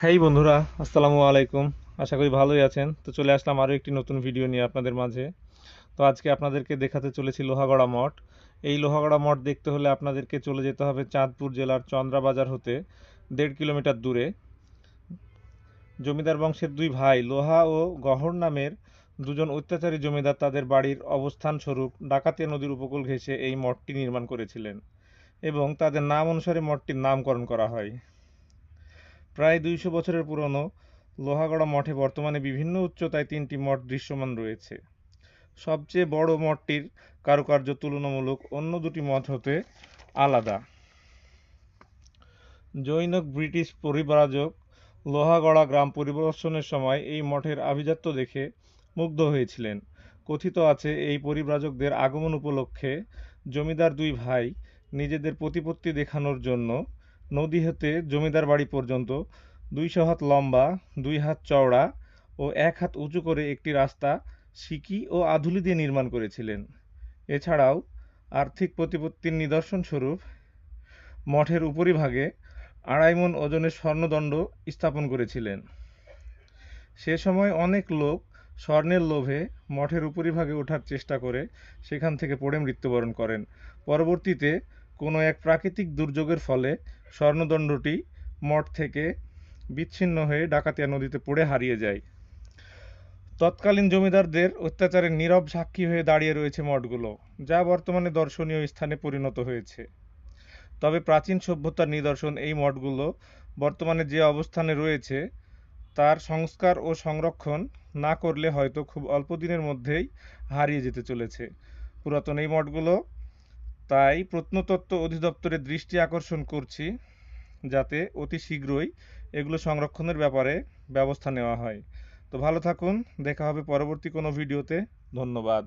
হেই বন্ধুরা, আসসালামু আলাইকুম। আশা করি ভালোই আছেন। তো চলে আসলাম আরও একটি নতুন ভিডিও নিয়ে আপনাদের মাঝে। তো আজকে আপনাদেরকে দেখাতে চলেছি লোহাগড়া মঠ। এই লোহাগড়া মঠ দেখতে হলে আপনাদেরকে চলে যেতে হবে চাঁদপুর জেলার চন্দ্রাবাজার হতে দেড় কিলোমিটার দূরে। জমিদার বংশের দুই ভাই, লোহা ও গহর নামের দুজন অত্যাচারী জমিদার তাদের বাড়ির অবস্থান স্বরূপ ডাকাতিয়া নদীর উপকূল ঘেঁষে এই মঠটি নির্মাণ করেছিলেন এবং তাদের নাম অনুসারে মঠটির নামকরণ করা হয়। প্রায় দুইশো বছরের পুরনো, লোহাগড়া মঠে বর্তমানে বিভিন্ন উচ্চতায় তিনটি মঠ দৃশ্যমান রয়েছে। সবচেয়ে বড় মঠটির কারুকার্য তুলনামূলক অন্য দুটি মঠ হতে আলাদা। জৈনক ব্রিটিশ পরিব্রাজক লোহাগড়া গ্রাম পরিদর্শনের সময় এই মঠের আভিজাত্য দেখে মুগ্ধ হয়েছিলেন। কথিত আছে, এই পরিব্রাজকদের আগমন উপলক্ষে জমিদার দুই ভাই নিজেদের প্রতিপত্তি দেখানোর জন্য নদী হতে জমিদার বাড়ি পর্যন্ত দুইশো হাত লম্বা, দুই হাত চওড়া ও এক হাত উঁচু করে একটি রাস্তা সিকি ও আধুলি দিয়ে নির্মাণ করেছিলেন। এছাড়াও আর্থিক প্রতিপত্তির নিদর্শন স্বরূপ মঠের উপরিভাগে আড়াই মন ওজনের স্বর্ণদণ্ড স্থাপন করেছিলেন। সে সময় অনেক লোক স্বর্ণের লোভে মঠের উপরিভাগে ওঠার চেষ্টা করে সেখান থেকে পড়ে মৃত্যুবরণ করেন। পরবর্তীতে কোনো এক প্রাকৃতিক দুর্যোগের ফলে স্বর্ণদণ্ডটি মঠ থেকে বিচ্ছিন্ন হয়ে ডাকাতিয়া নদীতে পড়ে হারিয়ে যায়। তৎকালীন জমিদারদের অত্যাচারের নীরব সাক্ষী হয়ে দাঁড়িয়ে রয়েছে মঠগুলো, যা বর্তমানে দর্শনীয় স্থানে পরিণত হয়েছে। তবে প্রাচীন সভ্যতার নিদর্শন এই মঠগুলো বর্তমানে যে অবস্থানে রয়েছে, তার সংস্কার ও সংরক্ষণ না করলে হয়তো খুব অল্প দিনের মধ্যেই হারিয়ে যেতে চলেছে। পুরাতন এই মঠগুলো তাই প্রত্নতত্ত্ব অধিদপ্তরের দৃষ্টি আকর্ষণ করছি যাতে অতি শীঘ্রই এগুলো সংরক্ষণের ব্যাপারে ব্যবস্থা নেওয়া হয়। তো ভালো থাকুন, দেখা হবে পরবর্তী কোনো ভিডিওতে। ধন্যবাদ।